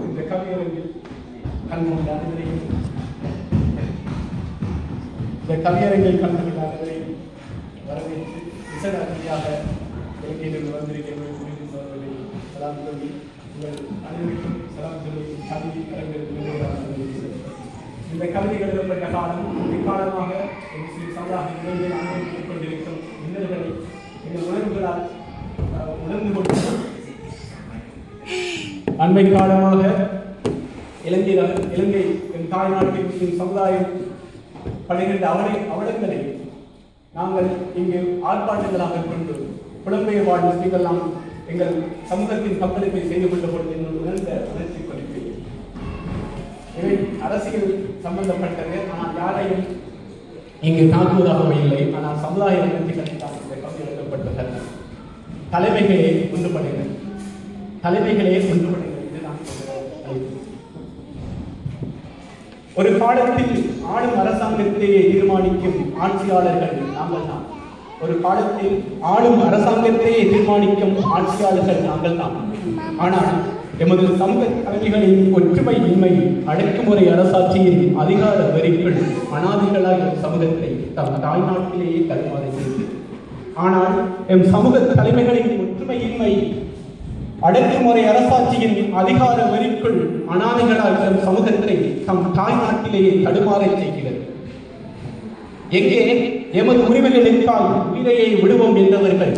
இந்த கவியரங்கில் கண்முன் அனைவரையும் இந்த கவியரங்கில் கலந்து அனைவரையும் வரவேற்று விசேட அதிதியாக இலங்கையிலிருந்து வந்திருக்கிற புரிந்துள்ளவர்களை சலாம் சொல்லி உங்கள் அனைவருக்கும் சலாம் சொல்லி கல்வி அரங்கிற்கு இந்த கவிதை எழுதப்பட்ட காலம் இக்காலமாக ஒரு சிறு சமுதாய அனுபவித்துக் கொண்டிருக்கும் இன்னல்களை எங்கள் உணர்வுகளால் உணர்ந்து கொண்டு அண்மை காலமாக இலங்கை இலங்கை என் தாய்நாட்டில் என் சமுதாயம் படுகின்ற அவலை அவலங்களை நாங்கள் இங்கு ஆர்ப்பாட்டங்களாக கொண்டு புலம்பெயர் வாழ் முஸ்லிம்கள் நாம் எங்கள் சமூகத்தின் பங்களிப்பை செய்து கொண்ட பொழுது என்று உணர்ந்த உணர்ச்சி கொண்டிருக்கிறேன். இவை அரசியல் சம்பந்தப்பட்டது. ஆனால் யாரையும் இங்கு தாக்குவதாகவும் இல்லை. ஆனால் சமுதாய உணர்ச்சிகளை தான் இந்த கவிதை எழுதப்பட்டது தலைமைகளே ஒன்றுபடுகிறது தலைமைகளே ஒன்றுபடுகிறது ஒரு காலத்தில் ஆளும் அரசாங்கத்தையே தீர்மானிக்கும் ஆட்சியாளர்கள் நாங்கள் தான். ஒரு காலத்தில் ஆளும் அரசாங்கத்தையே தீர்மானிக்கும் ஆட்சியாளர்கள் நாங்கள் தான். ஆனால் எமது சமூக தலைமைகளின் ஒற்றுமை இன்மை அடக்குமுறை அரசாட்சியின் அதிகார வெறிக்குள் அனாதிகளாய் எம் சமூகத்தை தம் தாய்நாட்டிலேயே தடுமாறி செய்தது ஆனால் எம் சமூக தலைமைகளின் ஒற்றுமையின்மை அடக்குமுறை அரசாட்சியின் அதிகார வெறிக்குள் அனாதைகளால் தம் சமூகத்தை தம் தாய்நாட்டிலேயே தடுமாறச் செய்கிறது. எங்கே எமது உரிமைகளுக்காய் உயிரையை விடுவோம் என்றவர்கள்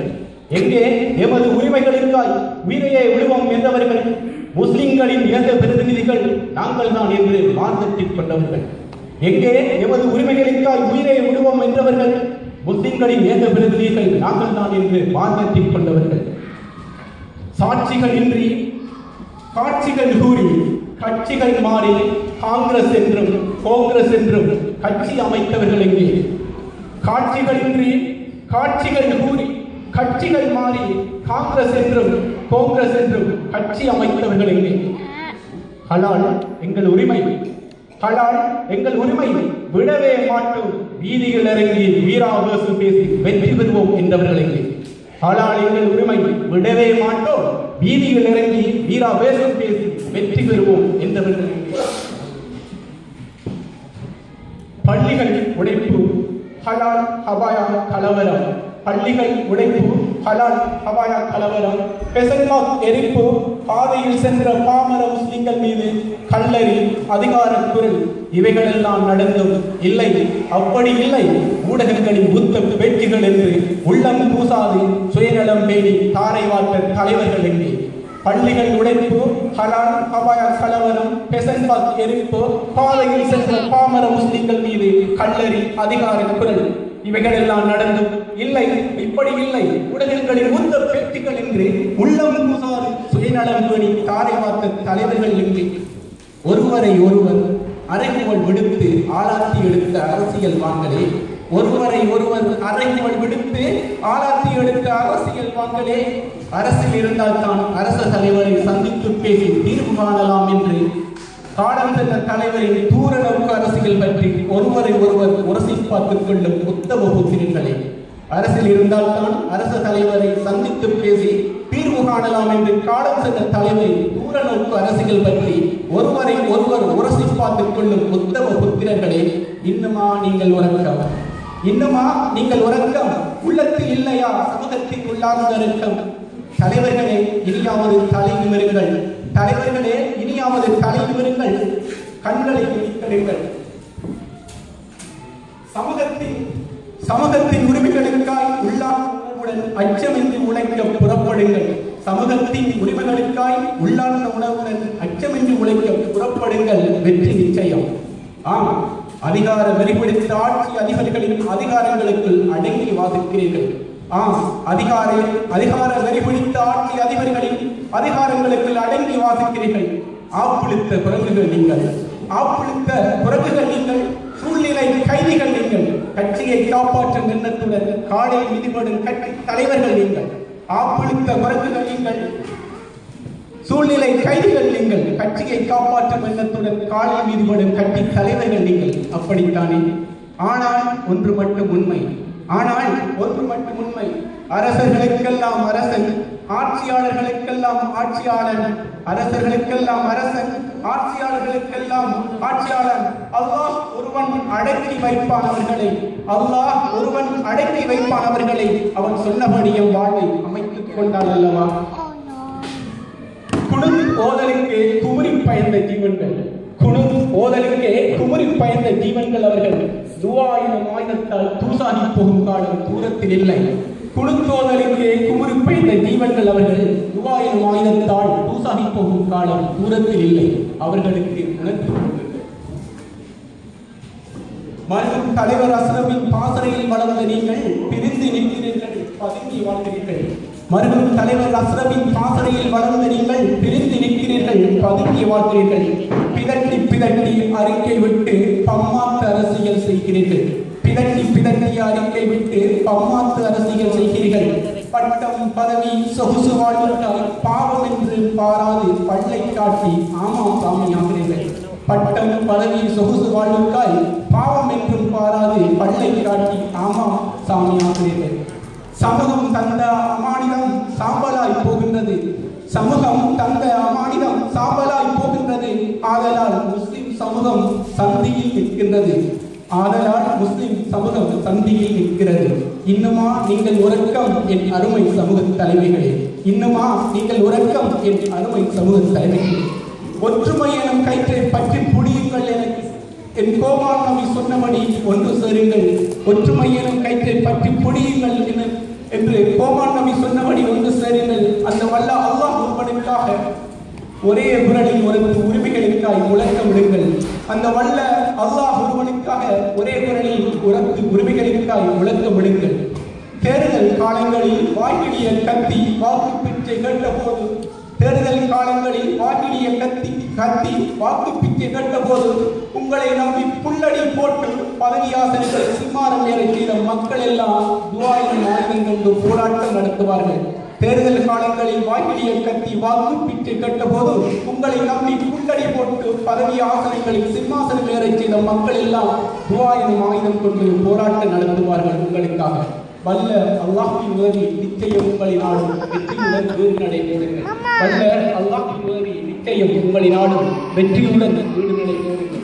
எங்கே எமது உரிமைகளிற்காய் உயிரையே விழுவோம் என்றவர்கள் முஸ்லிம்களின் இரண்டு பிரதிநிதிகள் நாங்கள் தான் என்று மார்க்கத்தில் கொண்டவர்கள் எங்கே எமது உரிமைகளுக்காய் உயிரை விடுவோம் என்றவர்கள் முஸ்லிம்களின் இயக்க பிரதிநிதிகள் நாங்கள் தான் என்று மார்க்கத்தில் கொண்டவர்கள் சாட்சிகள் இன்றி காட்சிகள் கூறி கட்சிகள் மாறி காங்கிரஸ் என்றும் காங்கிரஸ் என்றும் கட்சி அமைத்தவர்கள் எங்கே? காட்சிகள் இன்றி காட்சிகள் கூறி கட்சிகள் மாறி காங்கிரஸ் என்றும் காங்கிரஸ் என்றும் கட்சி அமைத்தவர்கள் எங்கே? ஹலால் எங்கள் உரிமை. ஹலால் எங்கள் உரிமை. விடவே மாட்டோம். வீதியில் இறங்கி வீராவேசு பேசி வெற்றி பெறுவோம் என்றவர்கள் எங்கே? ஹலால் எங்கள் உரிமை. விடவே மாட்டோம். வீதியில் இறங்கி வீராவேசம் பேசி வெற்றி பெறுவோம் என்றவர்கள் பள்ளிகள் உடைப்பு. ஹலால் ஹபாயா கலவரம். பள்ளிகள் உடைப்பு ஹலால் ஹபாயா கலவரம் பெசன்மாக் எரிப்பு பாதையில் சென்ற பாமர முஸ்லிம்கள் மீது கல்லறி அதிகார குரல் இவைகளெல்லாம் நடந்தும் இல்லை. அப்படி இல்லை. ஊடகங்களின் புத்த பேச்சுகள் என்று உள்ளம் பூசாது சுயநலம் பேணி தாரை வார்த்த தலைவர்கள் எங்கே? பள்ளிகள் உடைப்பு ஹலால் ஹபாயா கலவரம் பெசன்பாக் எரிப்பு பாதையில் சென்ற பாமர முஸ்லிம்கள் மீது கல்லறி அதிகார குரல். இவைகள் எல்லாம் நடந்தும் இல்லை. இப்படி இல்லை. ஊடகங்களின் உந்த பெட்டிகள் என்று உள்ளம் பூசாது சுயநலம் பார்த்த தாரை தலைவர்கள் என்று ஒருவரை ஒருவர் அறைகுவல் விடுத்து ஆளாத்தி எடுத்த அரசியல் வாங்கலே ஒருவரை ஒருவர் அறைகுவல் விடுத்து ஆளாத்தி எடுத்த அரசியல் வாங்கலே அரசில் இருந்தால் தான் அரச தலைவரை சந்தித்து பேசி தீர்வு காணலாம் என்று காலம் சென்ற தலைவரின் தூர நோக்கு அரசியல் பற்றி ஒருவரை ஒருவர் உரசி பார்த்துக் கொள்ளும் உத்தம புத்திரங்களே அரசில் இருந்தால் தான் அரச தலைவரை சந்தித்து பேசி தீர்வு காணலாம் என்று காலம் சென்ற தலைவரின் தூர நோக்கு அரசியல் பற்றி ஒருவரை ஒருவர் உரசி பார்த்துக் கொள்ளும் உத்தம புத்திரர்களே இன்னுமா நீங்கள் உறக்கம்? இன்னுமா நீங்கள் உறக்கம்? உள்ளத்தில் இல்லையா? சமூகத்தின் உள்ளார்ந்த இறக்கம் தலைவர்களே இனியாவது தலை நிமிருங்கள் தலைவர்களே இனியாவது தலை நிமிருங்கள் கண்களை விழிக்கடுங்கள் சமூகத்தின் சமூகத்தின் உரிமைகளுக்காய் உள்ளார்ந்த அச்சமின்றி உழைக்க புறப்படுங்கள். சமூகத்தின் உரிமைகளுக்காய் உள்ளார்ந்த உணவுடன் அச்சமின்றி உழைக்க புறப்படுங்கள். வெற்றி நிச்சயம். ஆம் அதிகார வெறிபிடித்த ஆட்சி அதிகாரிகளின் அதிகாரங்களுக்குள் அடங்கி வாசிக்கிறீர்கள் ஆம் அதிகார அதிகார வெறிபிடித்த ஆட்சி அதிபர்களின் அதிகாரங்களுக்குள் அடங்கி வாசிக்கிறீர்கள். ஆப்பிளித்த குரங்குகள் நீங்கள். ஆப்பிளித்த குரங்குகள் நீங்கள். சூழ்நிலை கைதிகள் நீங்கள். கட்சியை காப்பாற்றும் எண்ணத்துடன் காலையில் மிதிபடும் கட்சி தலைவர்கள் நீங்கள். ஆப்பிளித்த குரங்குகள் நீங்கள். சூழ்நிலை கைதிகள் நீங்கள். கட்சியை காப்பாற்றும் எண்ணத்துடன் காலை மிதிபடும் கட்சி தலைவர்கள் நீங்கள். அப்படித்தானே? ஆனால் ஒன்று மட்டும் உண்மை. ஆனால் ஒன்று மட்டும் உண்மை. அரசர்களுக்கெல்லாம் அரசன் ஆட்சியாளர்களுக்கெல்லாம் ஆட்சியாளன். அரசர்களுக்கெல்லாம் அரசன் ஆட்சியாளர்களுக்கெல்லாம் ஆட்சியாளன். அல்லாஹ் ஒருவன் அடக்கி வைப்பான் அவர்களை. அல்லாஹ் ஒருவன் அடக்கி வைப்பான் அவர்களை. அவன் சொன்னபடியே வாழ்வை அமைத்துக் கொண்டான் அல்லவா? குணு ஓதலுக்கு குமுறி பயந்த ஜீவன்கள். குணு ஓதலுக்கே குமுறி பயந்த ஜீவன்கள் அவர்கள். துவா எனும் ஆயுதத்தால் தூசாகி போகும் காலம் தூரத்தில் இல்லை. குணுத்தோதலுக்கு குமுறி பயந்த அவர்கள் துவா எனும் ஆயுதத்தால் தூசாகி போகும் காலம் தூரத்தில் இல்லை. அவர்களுக்கு உணர்த்தி கொண்டிருக்கிறது தலைவர் அஸ்ரமின் பாசறையில் வளர்ந்த நீங்கள் பிரிந்து நிற்கிறீர்கள் பதுங்கி வாழ்கிறீர்கள். மறுபடியும் தலைவர் அஸ்ரபின் பாசறையில் வளர்ந்து நீங்கள் பிரிந்து நிற்கிறீர்கள் பதுங்கி வாழ்கிறீர்கள். பிதட்டி பிதட்டி அறிக்கை விட்டு பம்மாத்து அரசியல் செய்கிறீர்கள். பிதட்டி பிதட்டி அறிக்கை விட்டு பம்மாத்து அரசியல் செய்கிறீர்கள். பட்டம் பதவி சொகுசு வாழ்ந்தால் பாவம் என்று பாராது பள்ளை காட்டி ஆமாம் சாமியாகிறீர்கள் பட்டம் பதவி சொகுசு வாழ்வுக்காய் பாவம் என்றும் பாராது பள்ளை காட்டி ஆமாம் சாமியாகிறீர்கள் சமூகம் தந்த அமானிதம் சாம்பலாய் போகின்றது. சமூகம் தந்த அமானிதம் சாம்பலாய் போகின்றது. ஆதலால் முஸ்லிம் சமூகம் சந்தியில் நிற்கின்றது. ஆதலால் முஸ்லிம் சமூகம் சந்தியில் நிற்கிறது. இன்னுமா நீங்கள் உறக்கம் என் அருமை சமூக தலைமைகளே. இன்னுமா நீங்கள் உறக்கம் என் அருமை சமூக தலைமைகளே. ஒற்றுமை எனும் கயிற்றை பற்றி புடியுங்கள் எனக்கு. என் கோமான் நபி சொன்னபடி ஒன்று சேருங்கள். ஒற்றுமை எனும் கயிற்றை பற்றி புடியுங்கள் என என்று கோமான் நபி சொன்னபடி ஒன்று சேருங்கள். அந்த வல்ல அல்லாஹ் ஒருவனுக்காக ஒரே குரலில் ஒரு உரிமைகளுக்காய் முழக்கம் விடுங்கள். அந்த வல்ல அல்லாஹ் ஒருவனுக்காக ஒரே குரலில் உரத்து உரிமைகளுக்காய் முழக்கம் விடுங்கள். தேர்தல் காலங்களில் வாய்க்கிடிய கத்தி வாக்கு பிச்சை கேட்டபோது தேர்தல் காலங்களில் வாக்கிடிய கத்தி கத்தி வாக்கு பிச்சை கேட்டபோது உங்களை நம்பி புல்லடி போட்டு சிம்மாரம் ஏற செய்த மக்கள் எல்லாம் துவாயின் ஆயுதம் கொண்டு போராட்டம் நடத்துவார்கள். தேர்தல் காலங்களில் வாய்க்கிடிய கத்தி வாக்கு பிச்சை கேட்டபோது உங்களை நம்பி புல்லடி போட்டு பதவி ஆசனங்களில் சிம்மாசனம் ஏற செய்த மக்கள் எல்லாம் துவாயின் ஆயுதம் கொண்டு போராட்டம் நடத்துவார்கள் உங்களுக்காக. வல்ல அல்லாஹின் உதவி நிச்சயம் உங்களை நாடும் வெற்றியுடன் வீடு நடைபெறுங்கள் வல்ல அல்லாஹின் உதவி நிச்சயம் உங்களை நாடும் வெற்றியுடன் வீடு நடைபெறுங்கள்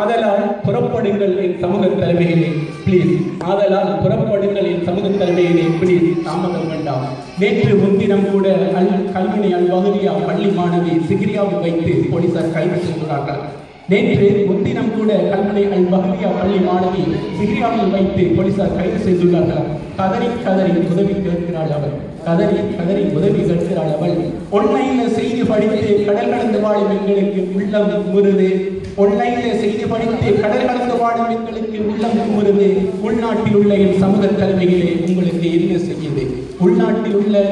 ஆதலால் புறப்படுங்கள் என் சமூக தலைமையிலே ப்ளீஸ் ஆதலால் புறப்படுங்கள் என் சமூக தலைமையிலே பிளீஸ் தாமதம் வேண்டாம். நேற்று முன்தினம் கூட அல் கல்வினை அல் வகுதியா பள்ளி மாணவி சிகிரியாவை வைத்து போலீசார் கைது செய்துள்ளார்கள். நேற்று முன்தினம் கூட கல்முனை அல் பஹ்ரியா பள்ளி மாணவி சிகிரியாவில் வைத்து போலீசார் கைது செய்துள்ளார்கள். கதறி கதறி உதவி கேட்கிறாள் அவள். கதறி கதறி உதவி கேட்கிறாள் அவள். ஒன்லைன்ல செய்தி படித்து கடல் கடந்து வாழும் எங்களுக்கு உள்ளம் குமுறுது ஒன்லைன்ல செய்தி படித்து கடல் கடந்து வாழும் எங்களுக்கு உள்ளம் குமுறுது உள்நாட்டில் உள்ள என் சமூக தலைமைகளே உங்களுக்கு என்ன செய்யுது? உள்நாட்டில் உள்ள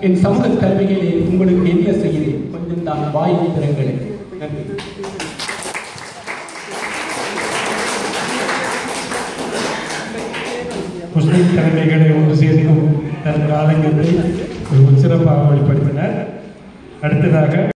என் சமூக தலைமைகளே உங்களுக்கு என்ன செய்யுது? கொஞ்சம் தான் வாய் திறங்களே. நன்றி. முஸ்லிம் தலைமைகளை ஒன்று சேர்க்கும். தன் காலங்களை ஒரு சிறப்பாக வெளிப்படுத்தினர். அடுத்ததாக